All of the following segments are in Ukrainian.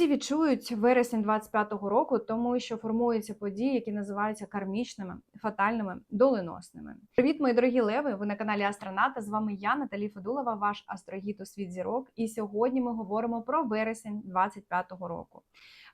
Всі відчують вересень 25-го року, тому що формуються події, які називаються кармічними, фатальними, доленосними. Привіт, мої дорогі леви! Ви на каналі Астроната. З вами я, Наталі Федулова, ваш астрогіт у світ зірок. І сьогодні ми говоримо про вересень 25-го року.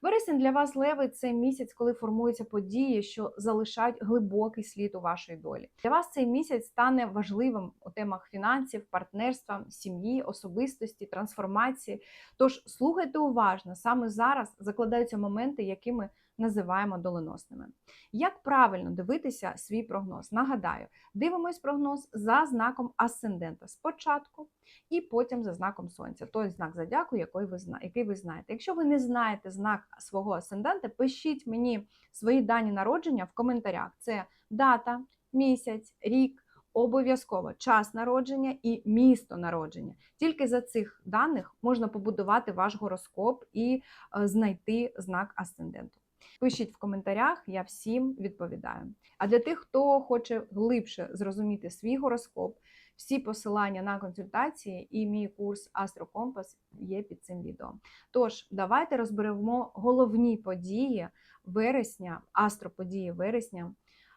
Вересень для вас, леви, це місяць, коли формуються події, що залишають глибокий слід у вашій долі. Для вас цей місяць стане важливим у темах фінансів, партнерства, сім'ї, особистості, трансформації. Тож слухайте уважно, саме зараз закладаються моменти, які ми називаємо доленосними. Як правильно дивитися свій прогноз? Нагадаю, дивимось прогноз за знаком асцендента спочатку, і потім за знаком сонця, той знак зодіаку, який ви знаєте. Якщо ви не знаєте знак свого асцендента, пишіть мені свої дані народження в коментарях. Це дата, місяць, рік. Обов'язково час народження і місто народження. Тільки за цих даних можна побудувати ваш гороскоп і е, знайти знак асценденту. Пишіть в коментарях, я всім відповідаю. А для тих, хто хоче глибше зрозуміти свій гороскоп, всі посилання на консультації і мій курс Астрокомпас є під цим відео. Тож, давайте розберемо головні події вересня, астроподії вересня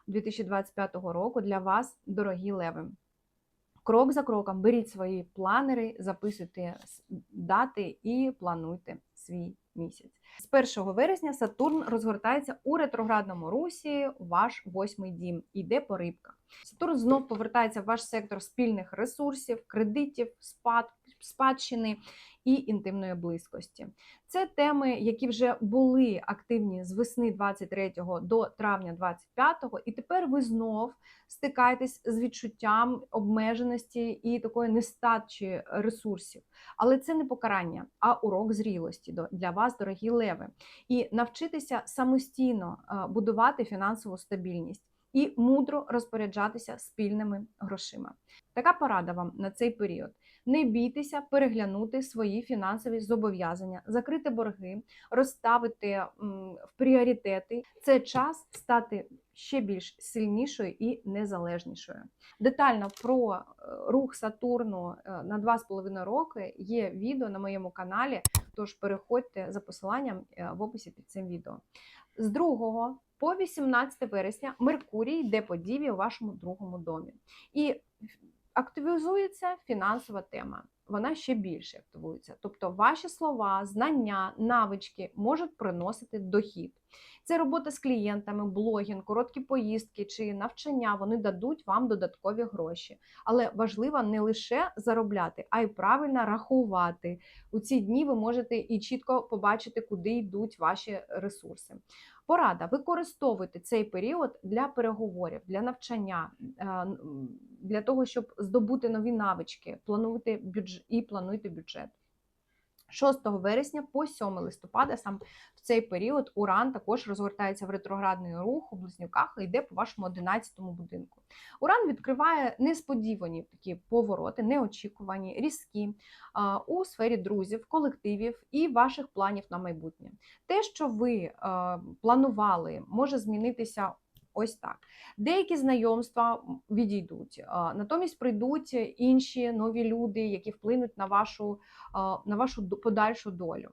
2025 року для вас, дорогі леви. Крок за кроком беріть свої планери, записуйте дати і плануйте свій місяць. З 1 вересня Сатурн розгортається у ретроградному русі, ваш восьмий дім, іде по рибках. Сатурн знов повертається в ваш сектор спільних ресурсів, кредитів, спад, спадщини і інтимної близькості. Це теми, які вже були активні з весни 23 до травня 25, і тепер ви знов стикаєтесь з відчуттям обмеженості і такої нестачі ресурсів. Але це не покарання, а урок зрілості для вас, дорогі леви. І навчитися самостійно е, будувати фінансову стабільність і мудро розпоряджатися спільними грошима. Така порада вам на цей період. Не бійтеся переглянути свої фінансові зобов'язання, закрити борги, розставити в пріоритети. Це час стати ще більш сильнішою і незалежнішою. Детально про е, рух Сатурну е, на 2,5 роки є відео на моєму каналі. Тож переходьте за посиланням е, в описі під цим відео. З 2 по 18 вересня Меркурій йде по діві у вашому другому домі. І активізується фінансова тема. Вона ще більше активується. Тобто ваші слова, знання, навички можуть приносити дохід. Це робота з клієнтами, блогінг, короткі поїздки чи навчання. Вони дадуть вам додаткові гроші. Але важливо не лише заробляти, а й правильно рахувати. У ці дні ви можете і чітко побачити, куди йдуть ваші ресурси. Порада: використовуйте цей період для переговорів, для навчання, е, для того, щоб здобути нові навички, плануйте бюдж... і плануйте бюджет. 6 вересня по 7 листопада, сам в цей період Уран також розгортається в ретроградний рух у близнюках і йде по вашому 11-му будинку. Уран відкриває несподівані такі повороти, неочікувані, різкі у сфері друзів, колективів і ваших планів на майбутнє. Те, що ви планували, може змінитися. Ось так. Деякі знайомства відійдуть, натомість прийдуть інші нові люди, які вплинуть на вашу, на вашу подальшу долю.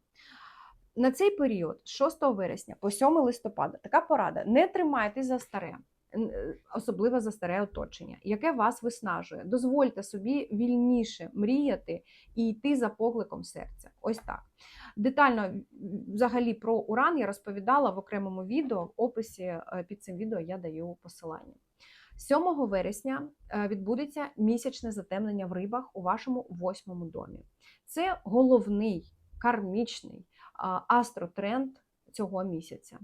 На цей період, з 6 вересня по 7 листопада, така порада: не тримайтесь за старе, особливо за старе оточення, яке вас виснажує. Дозвольте собі вільніше мріяти і йти за покликом серця. Ось так. Детально взагалі про уран я розповідала в окремому відео. В описі е, під цим відео я даю посилання. 7 вересня е, відбудеться місячне затемнення в рибах у вашому восьмому домі. Це головний кармічний астротренд цього місяця.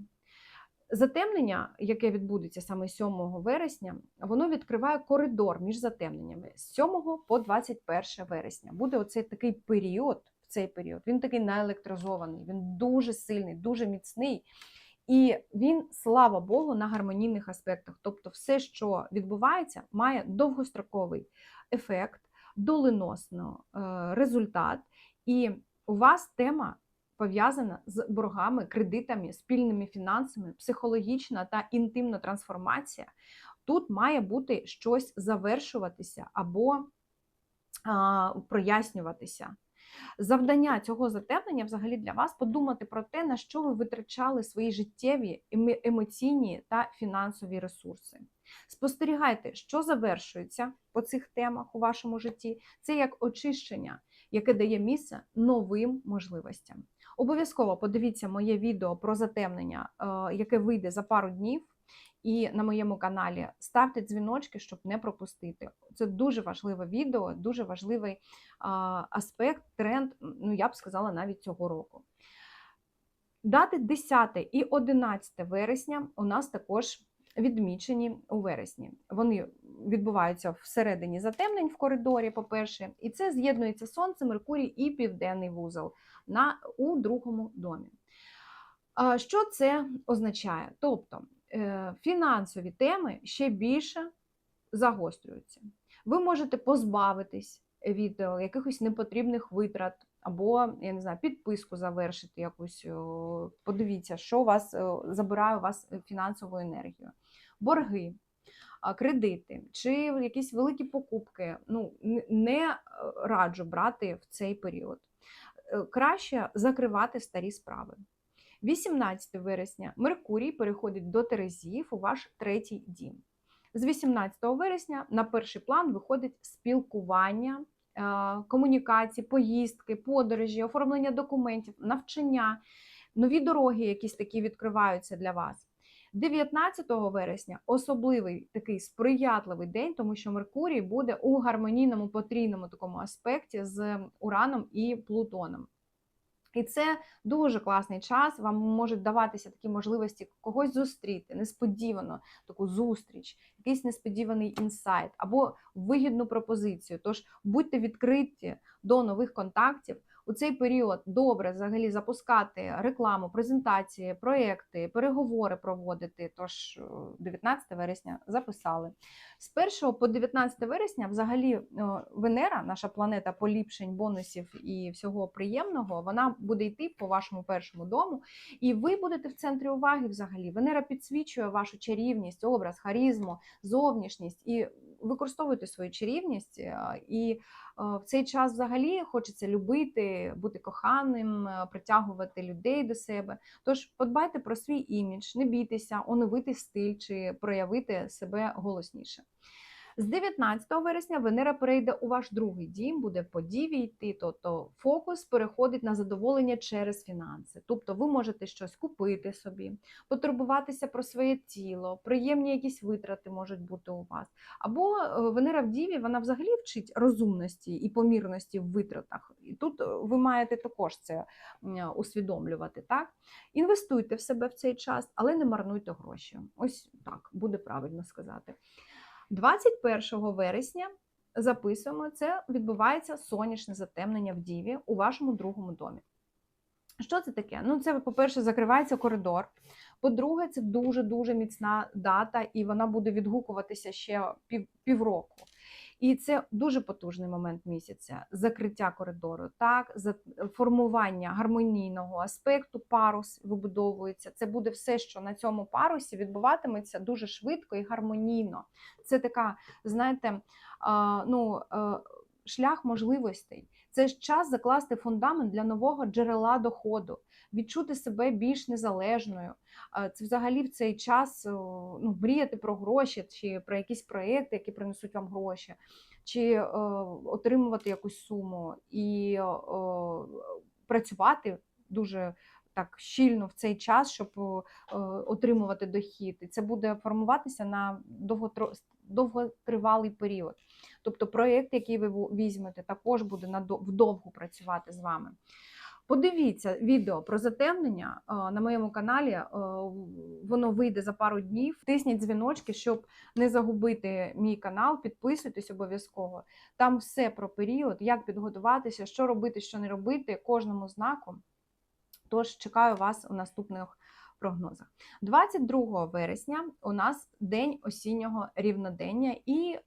Затемнення, яке відбудеться саме 7 вересня, воно відкриває коридор між затемненнями з 7 по 21 вересня. Буде оцей такий період, в цей період, він такий наелектризований, він дуже сильний, дуже міцний. І він, слава Богу, на гармонійних аспектах. Тобто, все, що відбувається, має довгостроковий ефект, доленосно е, результат. І у вас тема пов'язана з боргами, кредитами, спільними фінансами, психологічна та інтимна трансформація. Тут має бути щось завершуватися або а, прояснюватися. Завдання цього затемнення взагалі для вас подумати про те, на що ви витрачали свої життєві, емоційні та фінансові ресурси. Спостерігайте, що завершується по цих темах у вашому житті. Це як очищення, яке дає місце новим можливостям. Обов'язково подивіться моє відео про затемнення, е, яке вийде за пару днів. І на моєму каналі ставте дзвіночки, щоб не пропустити. Це дуже важливе відео, дуже важливий а, аспект, тренд, ну я б сказала, навіть цього року. Дати 10 і 11 вересня у нас також відмічені у вересні. Вони відбуваються всередині затемнень в коридорі, по-перше, і це з'єднується Сонце, Меркурій і Південний вузол на, у другому домі. Що це означає? Тобто е, фінансові теми ще більше загострюються. Ви можете позбавитись від е, якихось непотрібних витрат, або, я не знаю, підписку завершити якусь. Подивіться, що вас е, забирає у вас фінансову енергію. Борги, кредити чи якісь великі покупки. Ну, не е, раджу брати в цей період. Е, Краще закривати старі справи. 18 вересня Меркурій переходить до Терезів у ваш третій дім. З 18 вересня на перший план виходить спілкування, е, комунікації, поїздки, подорожі, оформлення документів, навчання, нові дороги, якісь такі відкриваються для вас. 19 вересня особливий такий сприятливий день, тому що Меркурій буде у гармонійному потрійному такому аспекті з Ураном і Плутоном. І це дуже класний час. Вам можуть даватися такі можливості когось зустріти, несподівано таку зустріч, якийсь несподіваний інсайт або вигідну пропозицію. Тож будьте відкриті до нових контактів. У цей період добре взагалі запускати рекламу, презентації, проекти, переговори проводити. Тож е, 19 вересня записали. З 1 по 19 вересня, взагалі, е, Венера, наша планета поліпшень, бонусів і всього приємного, вона буде йти по вашому першому дому, і ви будете в центрі уваги взагалі. Венера підсвічує вашу чарівність, образ, харизму, зовнішність і використовуйте свою чарівність. І в цей час взагалі хочеться любити, бути коханим, е, притягувати людей до себе. Тож подбайте про свій імідж, не бійтеся, оновити стиль чи проявити себе голосніше. З 19 вересня Венера перейде у ваш другий дім, буде по діві йти, тобто фокус переходить на задоволення через фінанси. Тобто ви можете щось купити собі, потурбуватися про своє тіло, приємні якісь витрати можуть бути у вас. Або е, Венера в Діві, вона взагалі вчить розумності і помірності в витратах. І тут е, ви маєте також це усвідомлювати. Так? Інвестуйте в себе в цей час, але не марнуйте гроші. Ось так буде правильно сказати. 21 вересня записуємо, це відбувається сонячне затемнення в Діві у вашому другому домі. Що це таке? Ну, це, по-перше, закривається коридор. По-друге, це дуже-дуже міцна дата, і вона буде відгукуватися ще пів, півроку. І це дуже потужний момент місяця закриття коридору, так, формування гармонійного аспекту, парус вибудовується. Це буде все, що на цьому парусі відбуватиметься дуже швидко і гармонійно. Це така, знаєте, ну, е, шлях можливостей. Це ж час закласти фундамент для нового джерела доходу, відчути себе більш незалежною. Це взагалі в цей час ну, мріяти про гроші чи про якісь проекти, які принесуть вам гроші, чи е, отримувати якусь суму і е, працювати дуже так щільно в цей час, щоб е, отримувати дохід. І це буде формуватися на довготривалий період. Тобто проєкт, який ви візьмете, також буде вдовго працювати з вами. Подивіться відео про затемнення на моєму каналі. Воно вийде за пару днів. Тисніть дзвіночки, щоб не загубити мій канал. Підписуйтесь обов'язково. Там все про період, як підготуватися, що робити, що не робити кожному знаку. Тож чекаю вас у наступних прогнозах. 22 вересня у нас день осіннього рівнодення і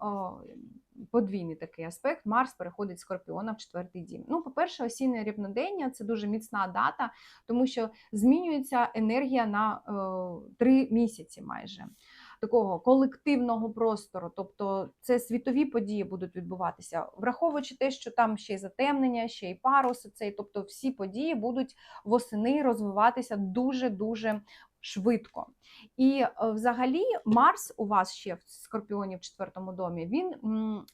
подвійний такий аспект. Марс переходить Скорпіона в четвертий дім. Ну, по-перше, осінне рівнодення це дуже міцна дата, тому що змінюється енергія на е, три місяці майже. такого колективного простору, тобто це світові події будуть відбуватися, враховуючи те, що там ще й затемнення, ще й парус, цей, тобто всі події будуть восени розвиватися дуже дуже швидко. І е, взагалі Марс у вас ще в Скорпіоні в четвертому домі він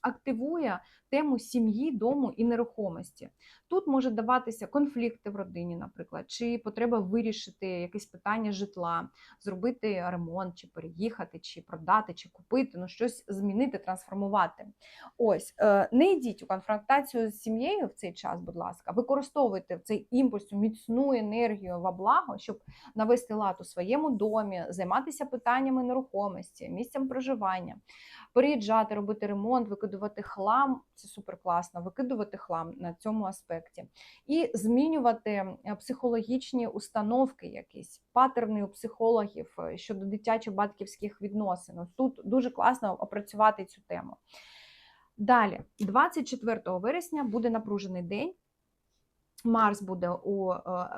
активує тему сім'ї, дому і нерухомості. Тут може даватися конфлікти в родині, наприклад, чи потреба вирішити якесь питання житла, зробити ремонт, чи переїхати, чи продати, чи купити, ну щось змінити, трансформувати. Ось е, не йдіть у конфронтацію з сім'єю в цей час, будь ласка, використовуйте цей імпульс, міцну енергію во благо, щоб навести лад у своєму домі, займатися питаннями нерухомості, місцем проживання, переїжджати, робити ремонт, викидувати хлам. Це супер класно, викидувати хлам на цьому аспекті, і змінювати е, психологічні установки, якісь патерни у психологів е, щодо дитячо-батьківських відносин. Тут дуже класно опрацювати цю тему. Далі, 24 вересня буде напружений день. Марс буде у е, е,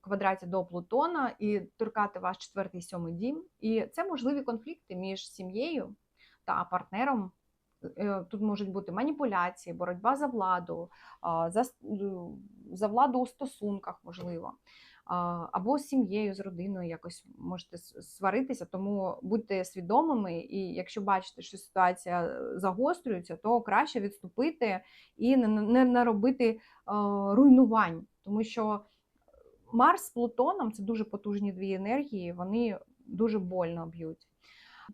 квадраті до Плутона і торкати ваш четвертий сьомий дім. І це можливі конфлікти між сім'єю та партнером. Е, Тут можуть бути маніпуляції, боротьба за владу, за, за владу у стосунках, можливо, або з сім'єю, з родиною якось можете сваритися, тому будьте свідомими, і якщо бачите, що ситуація е, загострюється, то краще відступити і не, наробити е, руйнувань, тому що Марс з Плутоном це дуже потужні дві енергії, вони дуже больно б'ють.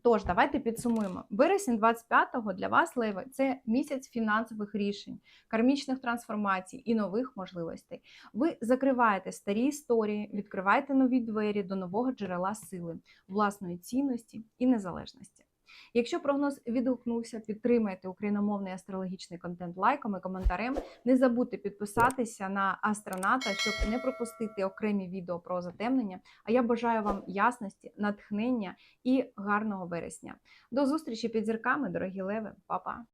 Тож, давайте підсумуємо. Вересень 25-го для вас, Леви, це місяць фінансових рішень, кармічних трансформацій і нових можливостей. Ви закриваєте старі історії, відкриваєте нові двері до нового джерела сили, власної цінності і незалежності. Якщо прогноз відгукнувся, підтримайте україномовний астрологічний контент лайком і коментарем. Не забудьте підписатися на Астроната, щоб не пропустити окремі відео про затемнення. А я бажаю вам ясності, натхнення і гарного вересня. До зустрічі під зірками, дорогі леви, Па-па!